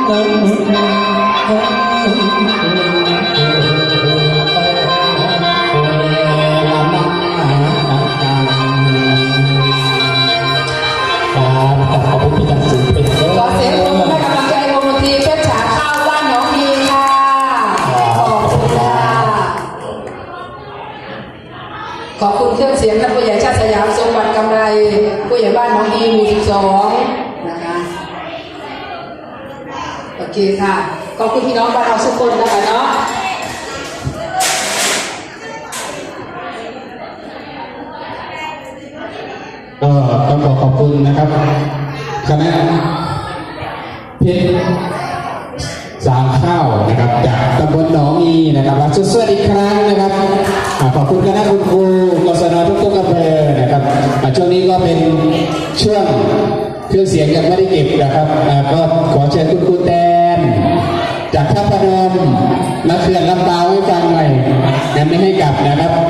ขอบคุณเสียงปรบมือให้กำลังใจวงดนตรีเพชรฉาข้าวบ้านหนองดีค่ะขอบคุณค่ะขอบคุณเครื่องเสียงท่านผู้ใหญ่ชาติสยามทรงบัตรกำไร ผู้ใหญ่บ้านหนองดีหมู่12นะคะ โอเคค่ะ ขอบคุณพี่น้องบ้านเราทุกคนนะคะเนาะก็ต้องขอขอบคุณนะครับคณะเพชรสามข้าวนะครับจากตำบลหนองอีนะครับว่าสวัสดีอีกครั้งนะครับขอบคุณคณะคุณครูกศนทุกทุกๆอำเภอนะครับช่วงนี้ก็เป็นช่วงเครื่องเสียงยังไม่ได้เก็บนะครับก็ขอเชิญคุณครูแตน จากท่าพนมมาเขื่อนลำเปาให้ฟังหน่อยยังไม่ให้กลับนะครับ